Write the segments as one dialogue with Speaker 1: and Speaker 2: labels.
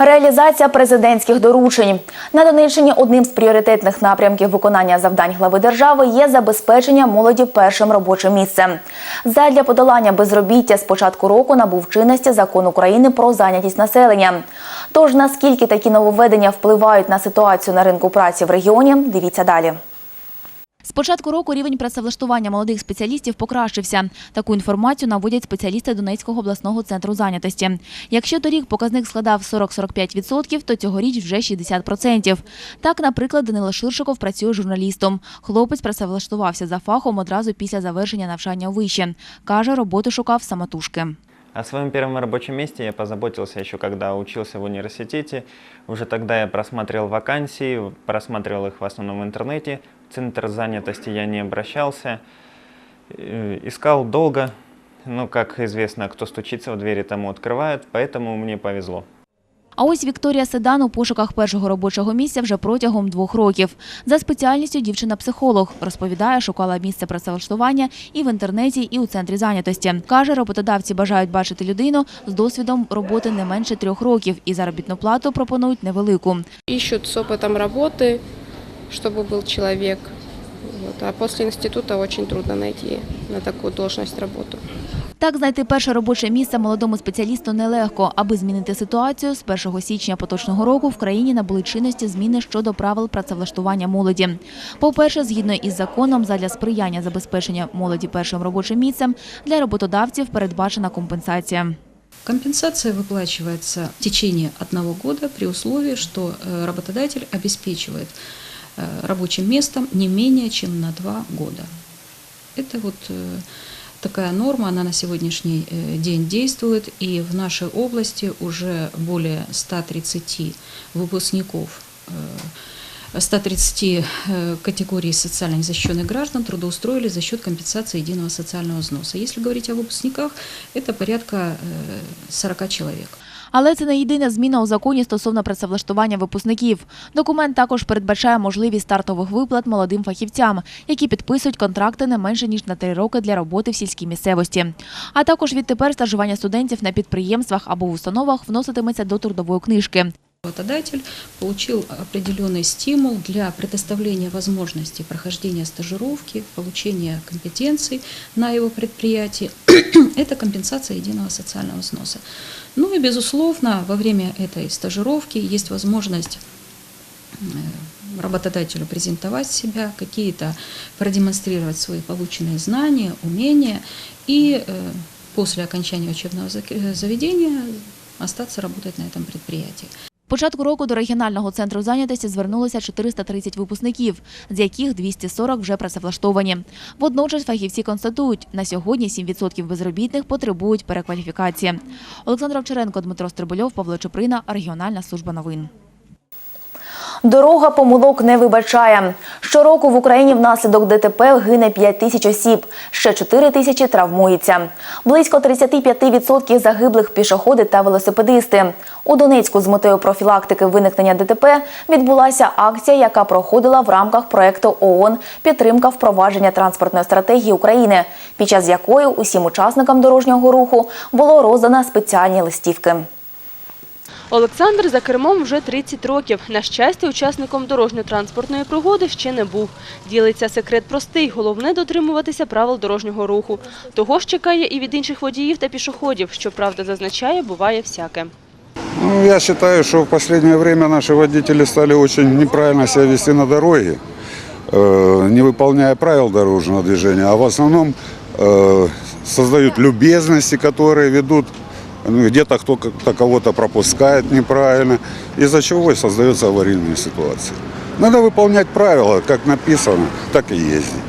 Speaker 1: Реалізація президентських доручень на Донеччині одним з пріоритетних напрямків виконання завдань глави держави є забезпечення молоді першим робочим місцем. Задля подолання безробіття з початку року набув чинності закон України про зайнятість населення. Тож наскільки такі нововведення впливають на ситуацію на ринку праці в регіоні, дивіться далі.
Speaker 2: Початку року рівень працевлаштування молодих спеціалістів покращився. Таку інформацію наводять спеціалісти Донецького обласного центру зайнятості. Якщо торік показник складав 40-45%, то цьогоріч вже 60%. Так, наприклад, Данило Ширшиков працює журналістом. Хлопець працевлаштувався за фахом одразу після завершення навчання у вище. Каже, роботу шукав самотужки.
Speaker 3: О своем первом рабочем месте я позаботился еще когда учился в университете. Уже тогда я просматривал вакансии, просматривал их в основном в интернете. В центр занятости я не обращался. Э, Искал долго, но, как известно, кто стучится в двери, тому открывают, поэтому мне повезло.
Speaker 2: А ось Вікторія Седан у пошуках першого робочого місця вже протягом двох років. За спеціальністю дівчина-психолог. Розповідає, шукала місце працевлаштування і в інтернеті, і у центрі зайнятості. Каже, роботодавці бажають бачити людину з досвідом роботи не менше трьох років і заробітну плату пропонують невелику.
Speaker 4: ищут с опытом работы, чтобы был человек. Вот. А после института очень трудно найти на такую должность работу.
Speaker 2: Так, знайти перше робоче місце молодому спеціалісту нелегко. Аби змінити ситуацію, з 1 січня поточного року в країні набули чинності зміни щодо правил працевлаштування молоді. По-перше, згідно із законом, задля сприяння забезпечення молоді першим робочим місцем, для роботодавців передбачена компенсація.
Speaker 5: Компенсация выплачивается в течение одного года при условии, что э, работодатель обеспечивает э, рабочим местом не менее чем на два года. Это вот э, такая норма, она на сегодняшний э, день действует, и в нашей области уже более 130 выпускников э, 130 э, категорий социально незащищенных граждан трудоустроили за счет компенсации единого социального взноса. Если говорить о выпускниках, это порядка э, 40 человек.
Speaker 2: Але це не єдина зміна у законі стосовно працевлаштування випускників. Документ також передбачає можливість стартових виплат молодим фахівцям, які підписують контракти не менше ніж на три роки для роботи в сільській місцевості. А також відтепер стажування студентів на підприємствах або в установах вноситиметься до трудової книжки.
Speaker 5: Работодатель получил определенный стимул для предоставления возможности прохождения стажировки, получения компетенций на его предприятии. Это компенсация единого социального взноса. Ну и, безусловно, во время этой стажировки есть возможность э, работодателю презентовать себя, какие-то продемонстрировать свои полученные знания, умения и э, после окончания учебного э, заведения остаться работать на этом предприятии.
Speaker 2: Початку року до регіонального центру зайнятості звернулося 430 випускників, з яких 240 вже працевлаштовані. Водночас фахівці констатують, на сьогодні 7% безробітних потребують перекваліфікації. Олександр Овчаренко, Дмитро Стрибульов, Павло Чуприна, Регіональна служба новин.
Speaker 1: Дорога помилок не вибачає. Щороку в Україні внаслідок ДТП гине 5 тисяч осіб, ще 4 тисячі травмуються. Близько 35% загиблих пішоходи та велосипедисти. У Донецьку з метою профілактики виникнення ДТП відбулася акція, яка проходила в рамках проекту ООН «Підтримка впровадження транспортної стратегії України», під час якої усім учасникам дорожнього руху було роздано спеціальні листівки.
Speaker 6: Олександр за кермом вже 30 років. На щастя, учасником дорожньо-транспортної пригоди ще не був. Ділиться секрет простий. Головне дотримуватися правил дорожнього руху. Того ж чекає і від інших водіїв та пішоходів. Щоправда, зазначає, буває всяке.
Speaker 7: Ну, я считаю, что в последнее время наши водители стали очень неправильно себя вести на дороге, э, не выполняя правил дорожного движения, а в основном э, создают любезности, которые ведут, ну, где-то кто-то кого-то пропускает неправильно, из-за чего и создаются аварийные ситуации. Надо выполнять правила, как написано, так и ездить.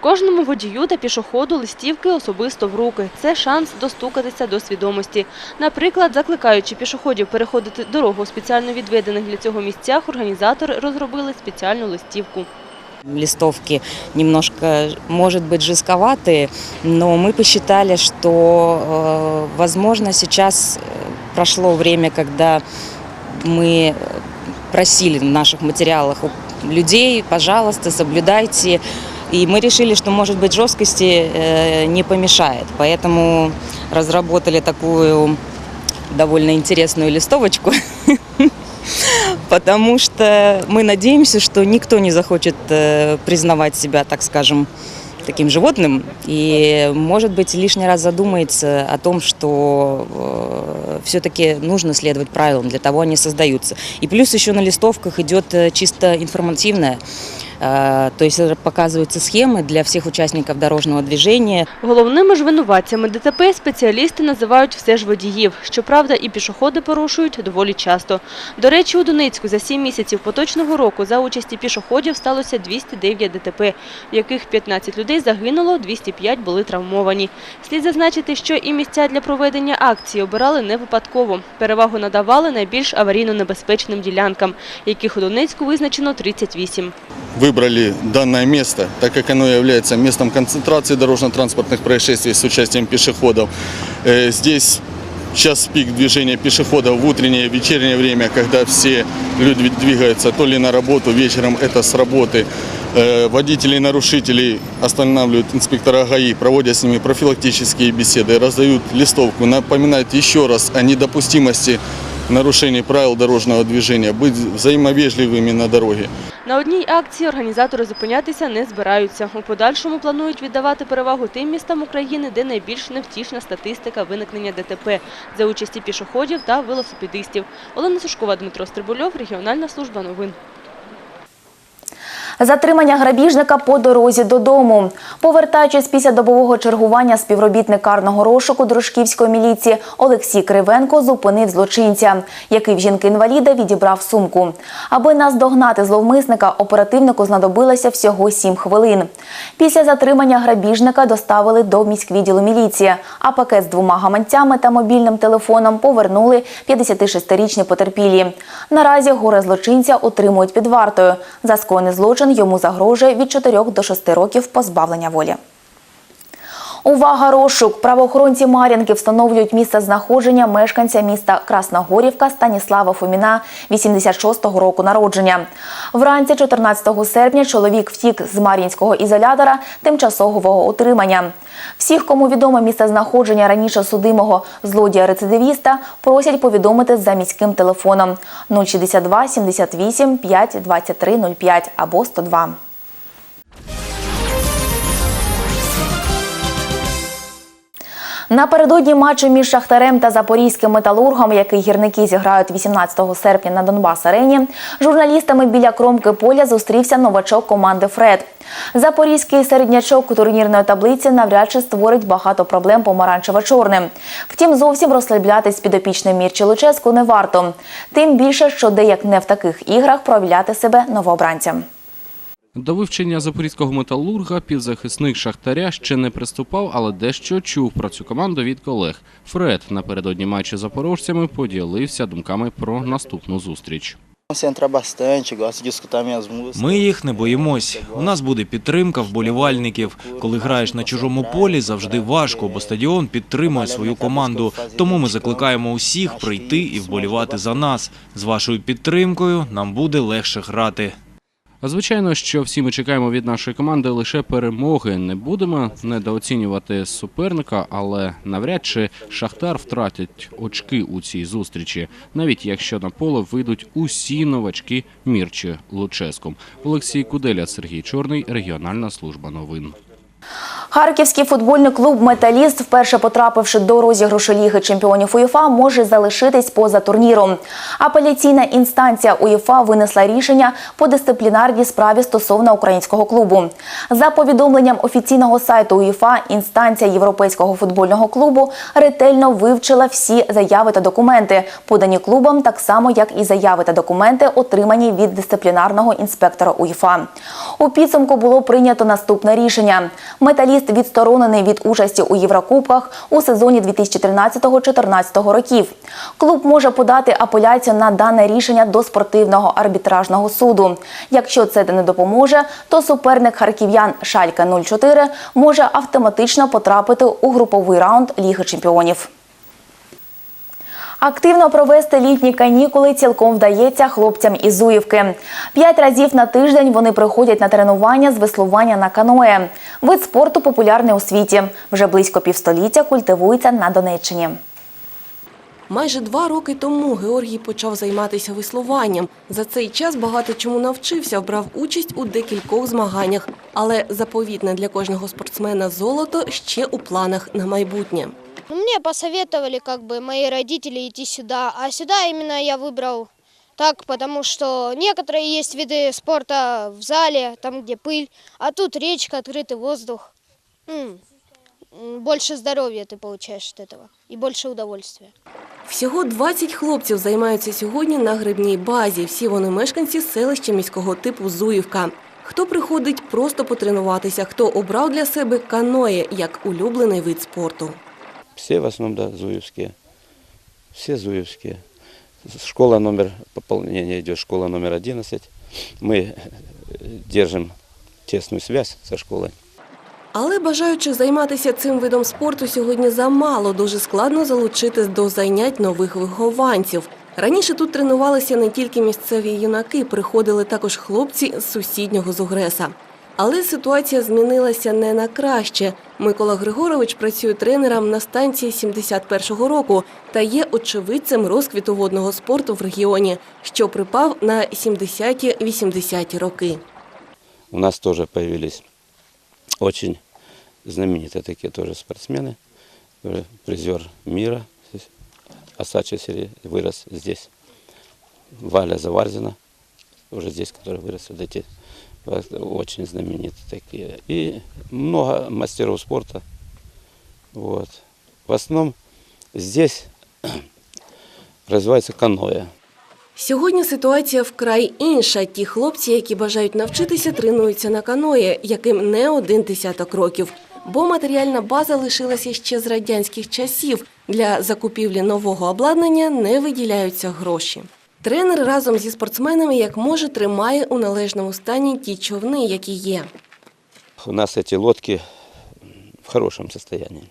Speaker 6: Кожному водію та пішоходу листівки особисто в руки. Це шанс достукатися до свідомості. Наприклад, закликаючи пішоходів переходити дорогу у спеціально відведених для цього місцях, організатори розробили спеціальну листівку.
Speaker 8: Листовки немножко, может быть, жестковатые, но мы посчитали, что, э, возможно, сейчас э, прошло время, когда мы просили в наших материалах у людей, пожалуйста, соблюдайте. И мы решили, что, может быть, жесткости э, не помешает. Поэтому разработали такую довольно интересную листовочку потому что мы надеемся, что никто не захочет э, признавать себя, так скажем, таким животным и, может быть, лишний раз задумается о том, что все-таки нужно следовать правилам, для того они создаются. И плюс еще на листовках идет э, чисто информативное, э, то есть показываются схемы для всех участников дорожного движения,
Speaker 6: Головними ж винуватцями ДТП спеціалісти називають все ж водіїв. Щоправда, і пішоходи порушують доволі часто. До речі, у Донецьку за 7 місяців поточного року за участі пішоходів сталося 209 ДТП, в яких 15 людей загинуло, 205 були травмовані. Слід зазначити, що і місця для проведення акції обирали не випадково. Перевагу надавали найбільш аварійно небезпечним ділянкам, яких у Донецьку визначено 38.
Speaker 9: Выбрали данное место, так как оно является местом концентрации дорожно-транспортных происшествий с участием пешеходов. Э, Здесь сейчас пик движения пешеходов в утреннее вечернее время, когда все люди двигаются то ли на работу, вечером это с работы. Э, Водителей нарушителей останавливают инспектора ГАИ, проводят с ними профилактические беседы, раздают листовку, напоминают еще раз о недопустимости нарушений правил дорожного движения, быть взаимовежливыми на дороге.
Speaker 6: На одній акції організатори зупинятися не збираються. У подальшому планують віддавати перевагу тим містам України, де найбільш невтішна статистика виникнення ДТП за участі пішоходів та велосипедистів. Олена Сушкова, Дмитро Стрибульов, регіональна служба новин.
Speaker 2: Затримання грабіжника по дорозі додому. Повертаючись після добового чергування, співробітник карного розшуку Дружківської міліції Олексій Кривенко зупинив злочинця, який в жінки-інваліда відібрав сумку. Аби наздогнати зловмисника, оперативнику знадобилося всього 7 хвилин. Після затримання грабіжника доставили до міськвідділу міліції, а пакет з двома гаманцями та мобільним телефоном повернули 56-річні потерпілі. Наразі горе злочинця утримують під вартою. За скоєний злочин йому загрожує від 4 до 6 років позбавлення волі. Увага, розшук! Правоохоронці Мар'їнки встановлюють місце знаходження мешканця міста Красногорівка Станіслава Фоміна, 86-го року народження. Вранці 14 серпня чоловік втік з Мар'їнського ізолятора тимчасового утримання. Всіх, кому відомо місце знаходження раніше судимого злодія-рецидивіста, просять повідомити за міським телефоном 062 78 5 23 05 або 102. Напередодні матчу між Шахтарем та Запорізьким металургом, який гірники зіграють 18 серпня на Донбас арені, журналістами біля кромки поля зустрівся новачок команди Фред. Запорізький середнячок у турнірної таблиці навряд чи створить багато проблем помаранчево-чорним. Втім, зовсім розслаблятись підопічним Мірчі Луческу не варто. Тим більше, що деяк не в таких іграх проявляти себе новообранцям.
Speaker 10: До вивчення запорізького металурга півзахисник Шахтаря ще не приступав, але дещо чув про цю команду від колег. Фред напередодні матчу з запорожцями поділився думками про наступну зустріч.
Speaker 11: Ми їх не боїмось. У нас буде підтримка вболівальників. Коли граєш на чужому полі, завжди важко, бо стадіон підтримує свою команду. Тому ми закликаємо усіх прийти і вболівати за нас. З вашою підтримкою нам буде легше грати.
Speaker 10: Звичайно, що всі ми чекаємо від нашої команди лише перемоги. Не будемо недооцінювати суперника, але навряд чи Шахтар втратить очки у цій зустрічі, навіть якщо на поле вийдуть усі новачки Мірчі Луческом. Олексій Куделя, Сергій Чорний, регіональна служба новин.
Speaker 2: Харківський футбольний клуб Металіст, вперше потрапивши до розіграшу Ліги чемпіонів УЄФА, може залишитись поза турніром. Апеляційна інстанція УЄФА винесла рішення по дисциплінарній справі стосовно українського клубу. За повідомленням офіційного сайту УЄФА, інстанція Європейського футбольного клубу ретельно вивчила всі заяви та документи, подані клубом, так само як і заяви та документи, отримані від дисциплінарного інспектора УЄФА. У підсумку було прийнято наступне рішення. Металіст відсторонений від участі у Єврокубках у сезоні 2013-2014 років. Клуб може подати апеляцію на дане рішення до спортивного арбітражного суду. Якщо це не допоможе, то суперник харків'ян Шалька 04 може автоматично потрапити у груповий раунд Ліги чемпіонів. Активно провести літні канікули цілком вдається хлопцям із Зуївки. П'ять разів на тиждень вони приходять на тренування з веслування на каное. Вид спорту популярний у світі. Вже близько півстоліття культивується на Донеччині.
Speaker 12: Майже два роки тому Георгій почав займатися веслуванням. За цей час багато чому навчився, брав участь у декількох змаганнях. Але заповітне для кожного спортсмена золото ще у планах на майбутнє.
Speaker 13: Ну, мне посоветовали как бы мои родители идти сюда, а сюда именно я выбрал так, потому что некоторые есть виды спорта в зале, там где пыль, а тут речка, открытый воздух. М, м, Больше здоровья ты получаешь от этого и больше удовольствия.
Speaker 12: Всього 20 хлопців займаються сьогодні на грибній базі. Всі вони мешканці селища міського типу Зуївка. Хто приходить просто потренуватися, хто обрав для себе каное як улюблений вид спорту.
Speaker 14: Все в основном, да, зуевские. Все зуевские. Школа номер, пополнение идет школа номер 11. Мы держим тесную связь со школой.
Speaker 12: Але бажаючих займатися цим видом спорту сьогодні замало. Дуже складно залучити до занять нових вихованців. Раніше тут тренувалися не тільки місцеві юнаки, приходили також хлопці з сусіднього Зугреса. Але ситуація змінилася не на краще. Микола Григорович працює тренером на станції 71-го року та є очевидцем розквіту водного спорту в регіоні, що припав на 70-80-ті роки.
Speaker 14: У нас тоже появились очень знаменитые такие тоже спортсмены. Э, Призер мира Асачи серии вырос здесь. Валя Заварзина, уже здесь, который вырос. Вот эти вот очень знаменитые такие. И много мастеров спорта. Вот. В основном здесь развивается каноэ.
Speaker 12: Сьогодні ситуація вкрай інша. Ті хлопці, які бажають навчитися, тренуються на каное, яким не один десяток років. Бо матеріальна база лишилася ще з радянських часів. Для закупівлі нового обладнання не виділяються гроші. Тренер разом зі спортсменами, як може, тримає у належному стані ті човни, які є.
Speaker 14: У нас эти лодки в хорошем состоянии.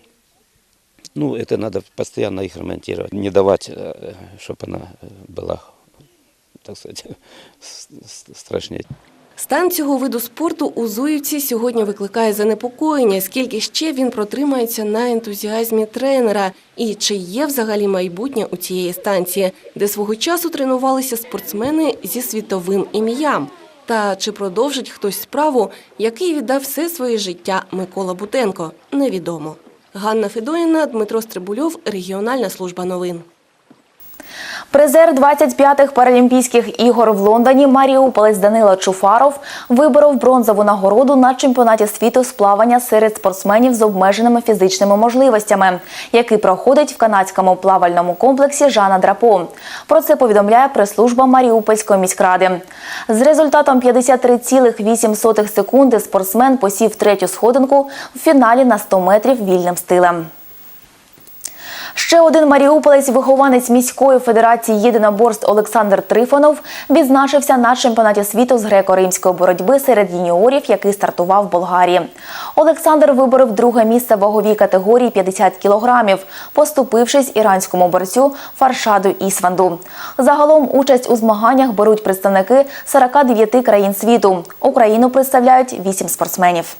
Speaker 14: Ну, это надо постоянно их ремонтировать, не давать, чтобы она э, была, так сказать, с- с- страшнее.
Speaker 12: Стан цього виду спорту у Зуївці сьогодні викликає занепокоєння, скільки ще він протримається на ентузіазмі тренера і чи є взагалі майбутнє у цієї станції, де свого часу тренувалися спортсмени зі світовим ім'ям. Та чи продовжить хтось справу, який віддав все своє життя Микола Бутенко, невідомо. Ганна Федоїна, Дмитро Стрибульов, Регіональна служба новин.
Speaker 2: Призер 25-х Паралімпійських ігор в Лондоні Маріуполець Данило Чуфаров виборов бронзову нагороду на чемпіонаті світу з плавання серед спортсменів з обмеженими фізичними можливостями, який проходить в канадському плавальному комплексі Жана Драпо. Про це повідомляє прес-служба Маріупольської міськради. З результатом 53,8 секунди спортсмен посів третю сходинку в фіналі на 100 метрів вільним стилем. Ще один маріуполець, вихованець міської федерації єдиноборств Олександр Трифонов, відзначився на чемпіонаті світу з греко-римської боротьби серед юніорів, який стартував в Болгарії. Олександр виборов друге місце ваговій категорії 50 кілограмів, поступившись іранському борцю Фаршаду Ісванду. Загалом участь у змаганнях беруть представники 49 країн світу. Україну представляють 8 спортсменів.